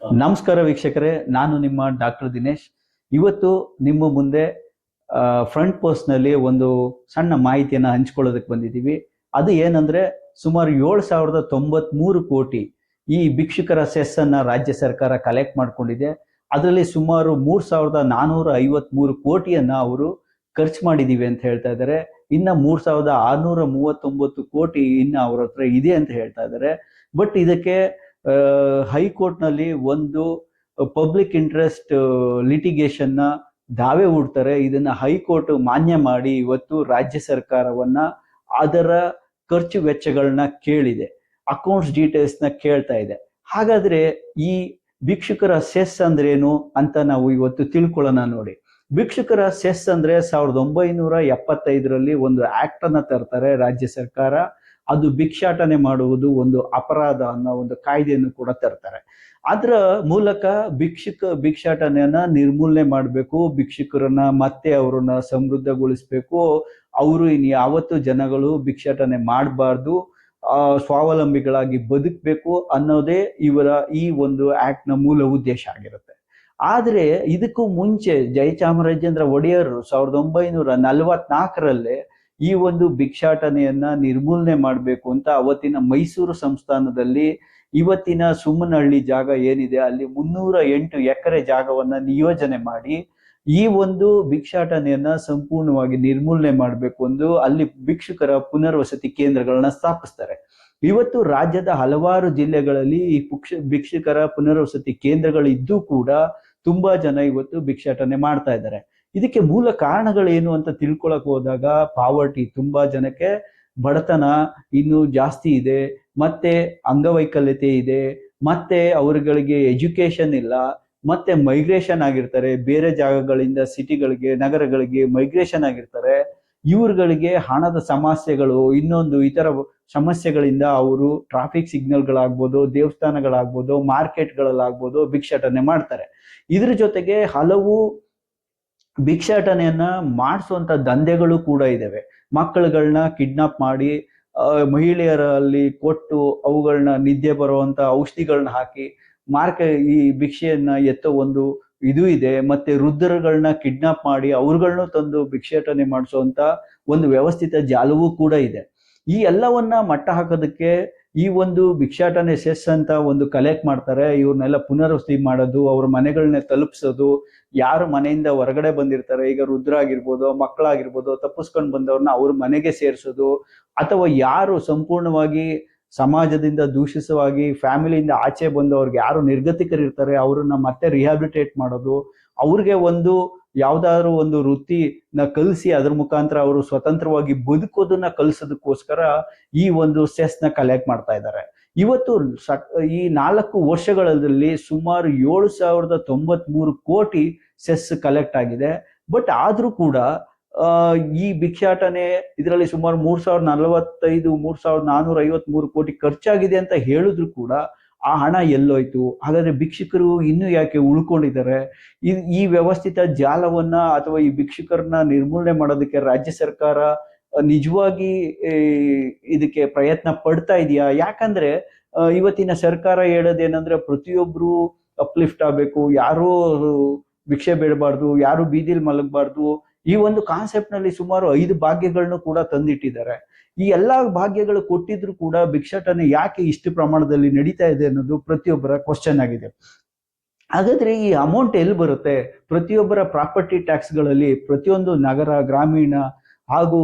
ನಮಸ್ಕಾರ ವೀಕ್ಷಕರೇ, ನಾನು ನಿಮ್ಮ ಡಾಕ್ಟರ್ ದಿನೇಶ್. ಇವತ್ತು ನಿಮ್ಮ ಮುಂದೆ ಫ್ರಂಟ್ ಪೋಸ್ಟ್ನಲ್ಲಿ ಒಂದು ಸಣ್ಣ ಮಾಹಿತಿಯನ್ನು ಹಂಚ್ಕೊಳ್ಳೋದಕ್ಕೆ ಬಂದಿದ್ದೀವಿ. ಅದು ಏನಂದ್ರೆ, ಸುಮಾರು ಏಳು ಸಾವಿರದ ತೊಂಬತ್ ಮೂರು ಕೋಟಿ ಈ ಭಿಕ್ಷುಕರ ಸೆಸ್ ಅನ್ನ ರಾಜ್ಯ ಸರ್ಕಾರ ಕಲೆಕ್ಟ್ ಮಾಡ್ಕೊಂಡಿದೆ. ಅದರಲ್ಲಿ ಸುಮಾರು ಮೂರ್ ಸಾವಿರದ ನಾನೂರ ಐವತ್ ಮೂರು ಕೋಟಿಯನ್ನ ಅವರು ಖರ್ಚು ಮಾಡಿದೀವಿ ಅಂತ ಹೇಳ್ತಾ ಇದ್ದಾರೆ. ಇನ್ನ ಮೂರ್ ಸಾವಿರದ ಆರ್ನೂರ ಮೂವತ್ತೊಂಬತ್ತು ಕೋಟಿ ಇನ್ನ ಅವ್ರ ಹತ್ರ ಇದೆ ಅಂತ ಹೇಳ್ತಾ ಇದ್ದಾರೆ. ಬಟ್ ಇದಕ್ಕೆ ಹೈಕೋರ್ಟ್ನಲ್ಲಿ ಒಂದು ಪಬ್ಲಿಕ್ ಇಂಟ್ರೆಸ್ಟ್ ಲಿಟಿಗೇಷನ್ನ ದಾವೆ ಹೂಡ್ತಾರೆ. ಇದನ್ನ ಹೈಕೋರ್ಟ್ ಮಾನ್ಯ ಮಾಡಿ ಇವತ್ತು ರಾಜ್ಯ ಸರ್ಕಾರವನ್ನ ಅದರ ಖರ್ಚು ವೆಚ್ಚಗಳನ್ನ ಕೇಳಿದೆ. ಅಕೌಂಟ್ಸ್ ಡೀಟೇಲ್ಸ್ನ ಕೇಳ್ತಾ ಇದೆ. ಹಾಗಾದ್ರೆ ಈ ಭಿಕ್ಷುಕರ ಸೆಸ್ ಅಂದ್ರೇನು ಅಂತ ನಾವು ಇವತ್ತು ತಿಳ್ಕೊಳ್ಳೋಣ ನೋಡಿ. ಭಿಕ್ಷುಕರ ಸೆಸ್ ಅಂದ್ರೆ ಸಾವಿರದ ಒಂಬೈನೂರ ಎಪ್ಪತ್ತೈದರಲ್ಲಿ ಒಂದು ಆಕ್ಟ್ ಅನ್ನ ತರ್ತಾರೆ ರಾಜ್ಯ ಸರ್ಕಾರ. ಅದು ಭಿಕ್ಷಾಟನೆ ಮಾಡುವುದು ಒಂದು ಅಪರಾಧ ಅನ್ನೋ ಒಂದು ಕಾಯ್ದೆಯನ್ನು ಕೂಡ ತರ್ತಾರೆ. ಅದರ ಮೂಲಕ ಭಿಕ್ಷುಕ ಭಿಕ್ಷಾಟನೆಯನ್ನ ನಿರ್ಮೂಲನೆ ಮಾಡಬೇಕು, ಭಿಕ್ಷುಕರನ್ನ ಮತ್ತೆ ಅವರನ್ನ ಸಮೃದ್ಧಗೊಳಿಸ್ಬೇಕು. ಅವರು ಇನ್ ಯಾವತ್ತು ಜನಗಳು ಭಿಕ್ಷಾಟನೆ ಮಾಡಬಾರ್ದು ಸ್ವಾವಲಂಬಿಗಳಾಗಿ ಬದುಕಬೇಕು ಅನ್ನೋದೇ ಇವರ ಈ ಒಂದು ಆಕ್ಟ್ನ ಮೂಲ ಉದ್ದೇಶ ಆಗಿರುತ್ತೆ. ಆದ್ರೆ ಇದಕ್ಕೂ ಮುಂಚೆ ಜಯಚಾಮರಾಜೇಂದ್ರ ಒಡೆಯರ್ ಸಾವಿರದ ಒಂಬೈನೂರ ನಲವತ್ನಾಲ್ಕರಲ್ಲೇ ಈ ಒಂದು ಭಿಕ್ಷಾಟನೆಯನ್ನ ನಿರ್ಮೂಲನೆ ಮಾಡಬೇಕು ಅಂತ ಅವತ್ತಿನ ಮೈಸೂರು ಸಂಸ್ಥಾನದಲ್ಲಿ ಇವತ್ತಿನ ಸುಮ್ಮನಹಳ್ಳಿ ಜಾಗ ಏನಿದೆ, ಅಲ್ಲಿ ಮುನ್ನೂರ ಎಂಟು ಎಕರೆ ಜಾಗವನ್ನ ನಿಯೋಜನೆ ಮಾಡಿ ಈ ಒಂದು ಭಿಕ್ಷಾಟನೆಯನ್ನ ಸಂಪೂರ್ಣವಾಗಿ ನಿರ್ಮೂಲನೆ ಮಾಡಬೇಕು ಎಂದು ಅಲ್ಲಿ ಭಿಕ್ಷುಕರ ಪುನರ್ವಸತಿ ಕೇಂದ್ರಗಳನ್ನ ಸ್ಥಾಪಿಸ್ತಾರೆ. ಇವತ್ತು ರಾಜ್ಯದ ಹಲವಾರು ಜಿಲ್ಲೆಗಳಲ್ಲಿ ಈ ಪುಕ್ಷ, ಭಿಕ್ಷುಕರ ಪುನರ್ವಸತಿ ಕೇಂದ್ರಗಳಿದ್ದು ಕೂಡ ತುಂಬಾ ಜನ ಇವತ್ತು ಭಿಕ್ಷಾಟನೆ ಮಾಡ್ತಾ ಇದ್ದಾರೆ. ಇದಕ್ಕೆ ಮೂಲ ಕಾರಣಗಳೇನು ಅಂತ ತಿಳ್ಕೊಳಕ್ ಹೋದಾಗ ಪಾವರ್ಟಿ ತುಂಬಾ ಜನಕ್ಕೆ ಬಡತನ ಇನ್ನು ಜಾಸ್ತಿ ಇದೆ, ಮತ್ತೆ ಅಂಗವೈಕಲ್ಯತೆ ಇದೆ, ಮತ್ತೆ ಅವರುಗಳಿಗೆ ಎಜುಕೇಶನ್ ಇಲ್ಲ, ಮತ್ತೆ ಮೈಗ್ರೇಷನ್ ಆಗಿರ್ತಾರೆ, ಬೇರೆ ಜಾಗಗಳಿಂದ ಸಿಟಿಗಳಿಗೆ ನಗರಗಳಿಗೆ ಮೈಗ್ರೇಷನ್ ಆಗಿರ್ತಾರೆ, ಇವ್ರುಗಳಿಗೆ ಹಣದ ಸಮಸ್ಯೆಗಳು, ಇನ್ನೊಂದು ಇತರ ಸಮಸ್ಯೆಗಳಿಂದ ಅವರು ಟ್ರಾಫಿಕ್ ಸಿಗ್ನಲ್ಗಳಾಗ್ಬೋದು ದೇವಸ್ಥಾನಗಳಾಗ್ಬೋದು ಮಾರ್ಕೆಟ್ಗಳಲ್ಲಾಗ್ಬೋದು ಭಿಕ್ಷಾಟನೆ ಮಾಡ್ತಾರೆ. ಇದ್ರ ಜೊತೆಗೆ ಹಲವು ಭಿಕ್ಷಾಟನೆಯನ್ನ ಮಾಡಿಸುವಂತ ದಂಧೆಗಳು ಕೂಡ ಇದಾವೆ. ಮಕ್ಕಳುಗಳನ್ನ ಕಿಡ್ನಾಪ್ ಮಾಡಿ ಮಹಿಳೆಯರಲ್ಲಿ ಕೊಟ್ಟು ಅವುಗಳನ್ನ ನಿದ್ದೆ ಬರುವಂತ ಔಷಧಿಗಳನ್ನ ಹಾಕಿ, ಮಾರ್ಕ, ಈ ಭಿಕ್ಷೆಯನ್ನ ಎತ್ತೋ ಒಂದು ಇದು ಇದೆ. ಮತ್ತೆ ವೃದ್ಧರುಗಳನ್ನ ಕಿಡ್ನಾಪ್ ಮಾಡಿ ಅವ್ರುಗಳನ್ನೂ ತಂದು ಭಿಕ್ಷಾಟನೆ ಮಾಡಿಸುವಂತ ಒಂದು ವ್ಯವಸ್ಥಿತ ಜಾಲವೂ ಕೂಡ ಇದೆ. ಈ ಎಲ್ಲವನ್ನ ಮಟ್ಟ ಹಾಕೋದಕ್ಕೆ ಈ ಒಂದು ಭಿಕ್ಷಾಟನೆ ಸೆಸ್ ಅಂತ ಒಂದು ಕಲೆಕ್ಟ್ ಮಾಡ್ತಾರೆ, ಇವ್ರನ್ನೆಲ್ಲ ಪುನರ್ವಸತಿ ಮಾಡೋದು, ಅವ್ರ ಮನೆಗಳನ್ನ ತಲುಪಿಸೋದು, ಯಾರು ಮನೆಯಿಂದ ಹೊರಗಡೆ ಬಂದಿರ್ತಾರೆ, ಈಗ ರುದ್ರ ಆಗಿರ್ಬೋದು, ಮಕ್ಕಳಾಗಿರ್ಬೋದು, ತಪ್ಪಿಸ್ಕೊಂಡು ಬಂದವ್ರನ್ನ ಅವ್ರ ಮನೆಗೆ ಸೇರಿಸೋದು, ಅಥವಾ ಯಾರು ಸಂಪೂರ್ಣವಾಗಿ ಸಮಾಜದಿಂದ ದೂಷಿಸವಾಗಿ ಫ್ಯಾಮಿಲಿಯಿಂದ ಆಚೆ ಬಂದವ್ರಿಗೆ ಯಾರು ನಿರ್ಗತಿಕರಿರ್ತಾರೆ, ಅವ್ರನ್ನ ಮತ್ತೆ ರಿಹಾಬಿಲಿಟೇಟ್ ಮಾಡೋದು, ಅವ್ರಿಗೆ ಒಂದು ಯಾವ್ದಾದ್ರು ಒಂದು ವೃತ್ತಿನ ಕಲಿಸಿ ಅದ್ರ ಮುಖಾಂತರ ಅವರು ಸ್ವತಂತ್ರವಾಗಿ ಬದುಕೋದನ್ನ ಕಲಿಸೋದಕ್ಕೋಸ್ಕರ ಈ ಒಂದು ಸೆಸ್ನ ಕಲೆಕ್ಟ್ ಮಾಡ್ತಾ ಇದ್ದಾರೆ. ಇವತ್ತು ಈ ನಾಲ್ಕು ವರ್ಷಗಳಲ್ಲಿ ಸುಮಾರು ಏಳು ಸಾವಿರದ ತೊಂಬತ್ ಮೂರು ಕೋಟಿ ಸೆಸ್ ಕಲೆಕ್ಟ್ ಆಗಿದೆ. ಬಟ್ ಆದ್ರೂ ಕೂಡ ಈ ಭಿಕ್ಷಾಟನೆ ಇದರಲ್ಲಿ ಸುಮಾರು ಮೂರ್ ಸಾವಿರದ ನಲವತ್ತೈದು, ಮೂರ್ ಸಾವಿರದ ನಾನೂರ ಐವತ್ ಮೂರು ಕೋಟಿ ಖರ್ಚಾಗಿದೆ ಅಂತ ಹೇಳಿದ್ರು ಕೂಡ ಆ ಹಣ ಎಲ್ಲೋಯ್ತು. ಹಾಗಾದ್ರೆ ಭಿಕ್ಷುಕರು ಇನ್ನೂ ಯಾಕೆ ಉಳ್ಕೊಂಡಿದ್ದಾರೆ? ಈ ವ್ಯವಸ್ಥಿತ ಜಾಲವನ್ನ ಅಥವಾ ಈ ಭಿಕ್ಷುಕರನ್ನ ನಿರ್ಮೂಲನೆ ಮಾಡೋದಕ್ಕೆ ರಾಜ್ಯ ಸರ್ಕಾರ ನಿಜವಾಗಿ ಇದಕ್ಕೆ ಪ್ರಯತ್ನ ಪಡ್ತಾ ಇದೆಯಾ? ಯಾಕಂದ್ರೆ ಇವತ್ತಿನ ಸರ್ಕಾರ ಹೇಳೋದೇನಂದ್ರೆ ಪ್ರತಿಯೊಬ್ರು ಅಪ್ಲಿಫ್ಟ್ ಆಗ್ಬೇಕು. ಯಾರು ಭಿಕ್ಷೆ ಬೇಡಬಾರ್ದು, ಯಾರು ಬೀದಿಲಿ ಮಲಗಬಾರ್ದು. ಈ ಒಂದು ಕಾನ್ಸೆಪ್ಟ್ನಲ್ಲಿ ಸುಮಾರು ಐದು ಭಾಗ್ಯಗಳನ್ನು ಕೂಡ ತಂದಿಟ್ಟಿದ್ದಾರೆ. ಈ ಎಲ್ಲಾ ಭಾಗ್ಯಗಳು ಕೊಟ್ಟಿದ್ರು ಕೂಡ ಭಿಕ್ಷಾಟನೆ ಯಾಕೆ ಇಷ್ಟು ಪ್ರಮಾಣದಲ್ಲಿ ನಡೀತಾ ಇದೆ ಅನ್ನೋದು ಪ್ರತಿಯೊಬ್ಬರ ಕ್ವಶನ್ ಆಗಿದೆ. ಹಾಗಾದ್ರೆ ಈ ಅಮೌಂಟ್ ಎಲ್ಲಿ ಬರುತ್ತೆ? ಪ್ರತಿಯೊಬ್ಬರ ಪ್ರಾಪರ್ಟಿ ಟ್ಯಾಕ್ಸ್ಗಳಲ್ಲಿ ಪ್ರತಿಯೊಂದು ನಗರ, ಗ್ರಾಮೀಣ ಹಾಗೂ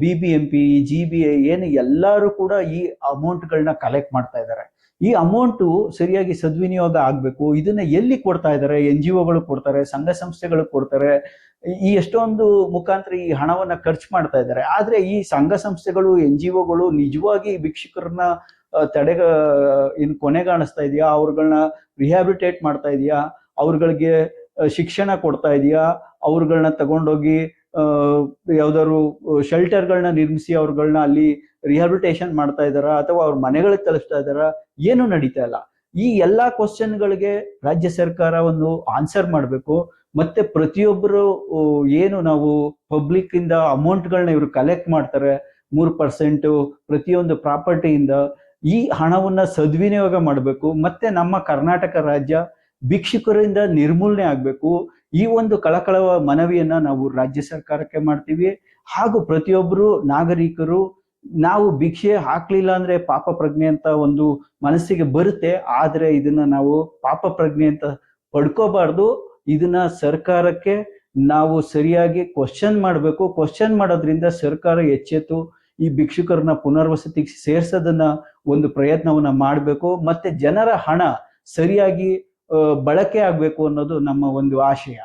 B B M P G B I ಏನು ಎಲ್ಲರೂ ಕೂಡ ಈ ಅಮೌಂಟ್ಗಳನ್ನ ಕಲೆಕ್ಟ್ ಮಾಡ್ತಾ ಇದ್ದಾರೆ. ಈ ಅಮೌಂಟು ಸರಿಯಾಗಿ ಸದ್ವಿನಿಯೋಗ ಆಗ್ಬೇಕು. ಇದನ್ನ ಎಲ್ಲಿ ಕೊಡ್ತಾ ಇದ್ದಾರೆ ಎನ್ ಜಿ ಒಗಳು ಕೊಡ್ತಾರೆ, ಸಂಘ ಸಂಸ್ಥೆಗಳು ಕೊಡ್ತಾರೆ. ಈ ಎಷ್ಟೊಂದು ಮುಖಾಂತರ ಈ ಹಣವನ್ನ ಖರ್ಚು ಮಾಡ್ತಾ ಇದ್ದಾರೆ ಆದ್ರೆ ಈ ಸಂಘ ಸಂಸ್ಥೆಗಳು ಎನ್ ಜಿ ಒಗಳು ನಿಜವಾಗಿ ಭಿಕ್ಷುಕರನ್ನ ತಡೆಗ ಇನ್ ಕೊನೆಗಾಣಿಸ್ತಾ ಇದೆಯಾ? ಅವ್ರಗಳನ್ನ ರಿಹ್ಯಾಬಿಟೇಟ್ ಮಾಡ್ತಾ ಇದೆಯಾ? ಅವ್ರಗಳಿಗೆ ಶಿಕ್ಷಣ ಕೊಡ್ತಾ ಇದೆಯಾ? ಅವ್ರಗಳನ್ನ ತಗೊಂಡೋಗಿ ಯಾವ್ದಾದ್ರು ಶೆಲ್ಟರ್ಗಳನ್ನ ನಿರ್ಮಿಸಿ ಅವ್ರಗಳನ್ನ ಅಲ್ಲಿ ರಿಹಾಬಿಲಿಟೇಷನ್ ಮಾಡ್ತಾ ಇದಾರ ಅಥವಾ ಅವ್ರ ಮನೆಗಳಿಗೆ ತಲುಪಿಸ್ತಾ ಇದಾರ ಏನು ನಡೀತಾ ಇಲ್ಲ. ಈ ಎಲ್ಲಾ ಕ್ವಶನ್ಗಳಿಗೆ ರಾಜ್ಯ ಸರ್ಕಾರ ಒಂದು ಆನ್ಸರ್ ಮಾಡಬೇಕು. ಮತ್ತೆ ಪ್ರತಿಯೊಬ್ಬರು ಏನು ನಾವು ಪಬ್ಲಿಕ್ ಇಂದ ಅಮೌಂಟ್ಗಳನ್ನ ಇವರು ಕಲೆಕ್ಟ್ ಮಾಡ್ತಾರೆ, ಮೂರು ಪರ್ಸೆಂಟ್ ಪ್ರತಿಯೊಂದು ಪ್ರಾಪರ್ಟಿಯಿಂದ ಈ ಹಣವನ್ನ ಸದ್ವಿನಿಯೋಗ ಮಾಡಬೇಕು. ಮತ್ತೆ ನಮ್ಮ ಕರ್ನಾಟಕ ರಾಜ್ಯ ಭಿಕ್ಷುಕರಿಂದ ನಿರ್ಮೂಲನೆ ಆಗಬೇಕು. ಈ ಒಂದು ಕಳಕಳವ ಮನವಿಯನ್ನ ನಾವು ರಾಜ್ಯ ಸರ್ಕಾರಕ್ಕೆ ಮಾಡ್ತೀವಿ. ಹಾಗೂ ಪ್ರತಿಯೊಬ್ಬರು ನಾಗರಿಕರು, ನಾವು ಭಿಕ್ಷೆ ಹಾಕ್ಲಿಲ್ಲ ಅಂದ್ರೆ ಪಾಪ ಪ್ರಜ್ಞೆ ಅಂತ ಒಂದು ಮನಸ್ಸಿಗೆ ಬರುತ್ತೆ. ಆದ್ರೆ ಇದನ್ನ ನಾವು ಪಾಪ ಪ್ರಜ್ಞೆ ಅಂತ ಪಡ್ಕೋಬಾರ್ದು. ಇದನ್ನ ಸರ್ಕಾರಕ್ಕೆ ನಾವು ಸರಿಯಾಗಿ ಕ್ವಶನ್ ಮಾಡಬೇಕು. ಕ್ವಶನ್ ಮಾಡೋದ್ರಿಂದ ಸರ್ಕಾರ ಎಚ್ಚೆತ್ತು ಈ ಭಿಕ್ಷುಕರನ್ನ ಪುನರ್ವಸತಿಗೆ ಸೇರ್ಸೋದನ್ನ ಒಂದು ಪ್ರಯತ್ನವನ್ನ ಮಾಡಬೇಕು. ಮತ್ತೆ ಜನರ ಹಣ ಸರಿಯಾಗಿ ಬಳಕೆ ಆಗ್ಬೇಕು ಅನ್ನೋದು ನಮ್ಮ ಒಂದು ಆಶಯ.